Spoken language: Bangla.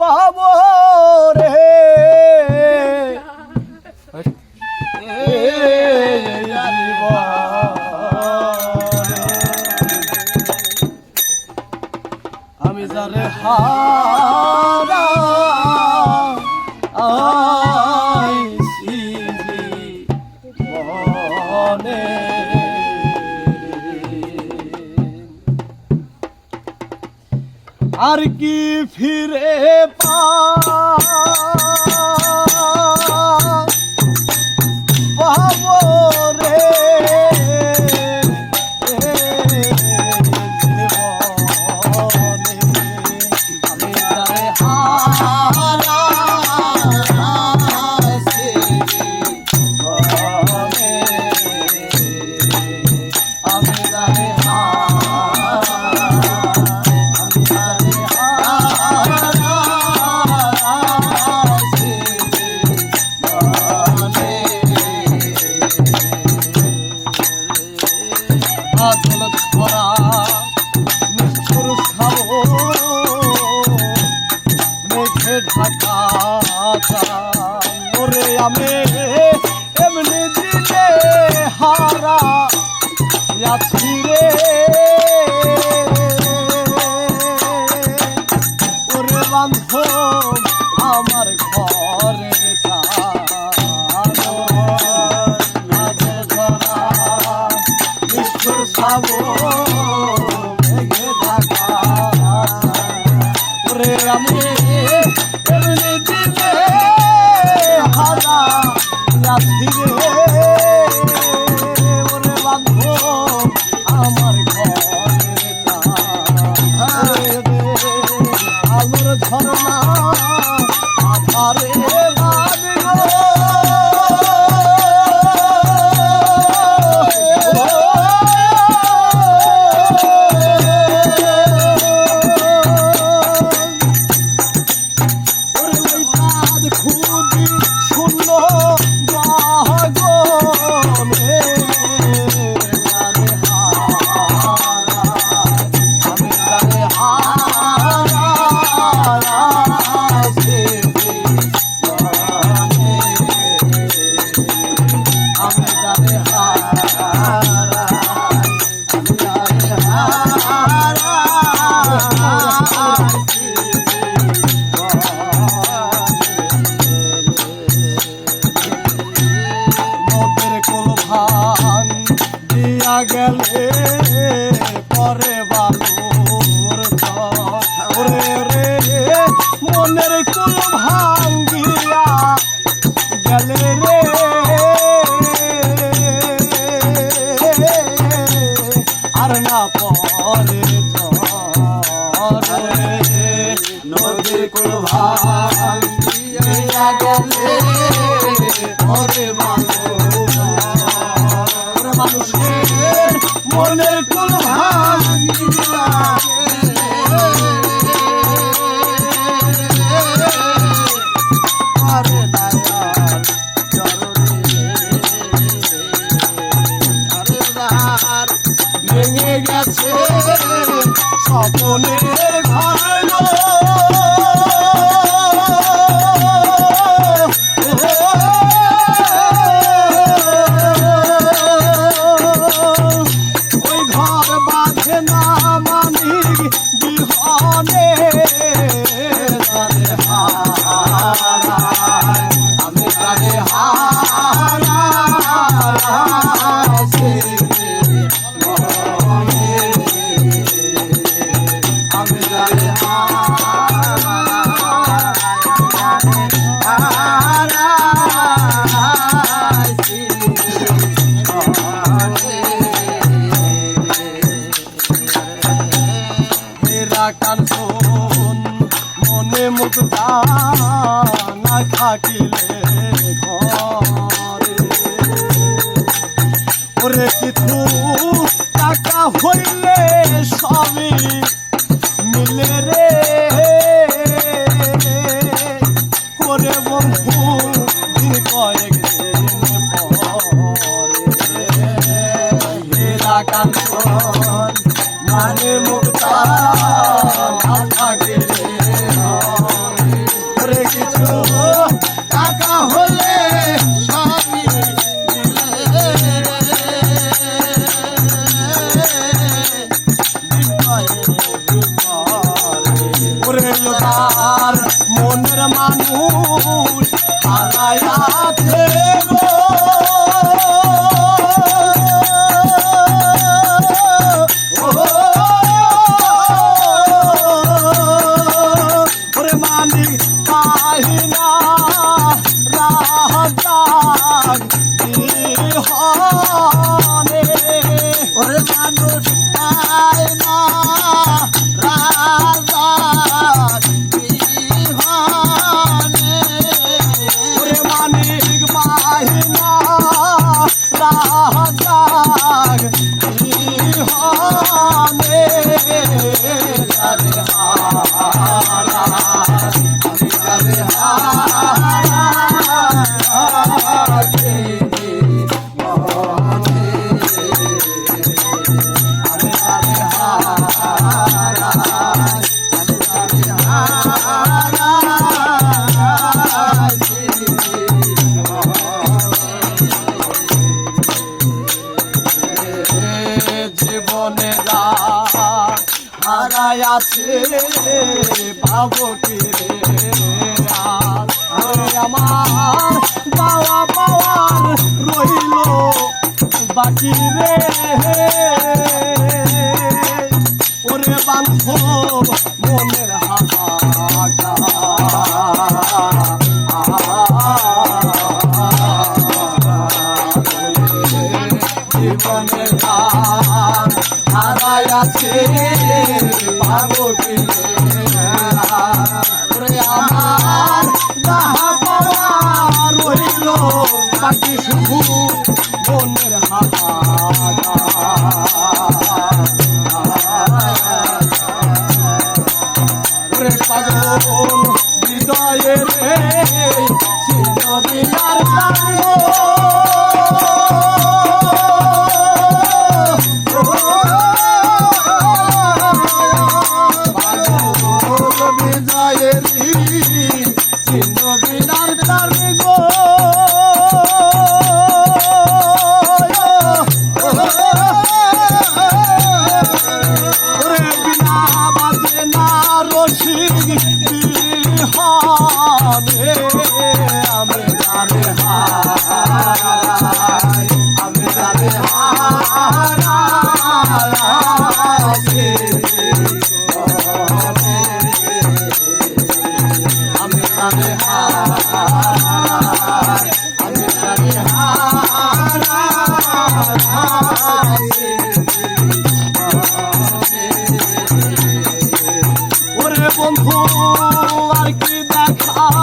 পাব রে। আমি যারে হারা ফিরে আছি রে ওরে বান্ধব আমার ঢাকা ওরে আমি এমনি দিলে হারা আছি মনের কুল ভাঙ্গিয়া গেলে রে। আর না পরে নদীর কুল ভাঙ্গিয়া গেলে পরে বালুর ঘর থাকিলে ঘরে। ওরে কিছু টাকা হইলে সবই মিলে রে। ওরে বন্ধু দিন মানে মুক্তা। আমার মনের মানুষ হারায়াছে গো হারাই আছে পাবটি রে আরে আমার পাওয়া পাওয়ার রইল বাকি রে। ওরে বান্ধব মনের জীবনে আছে পাবটি আমার যাহা পাওয়া রইল বাকি শুধু মনের ওরে পাগল cool like that car.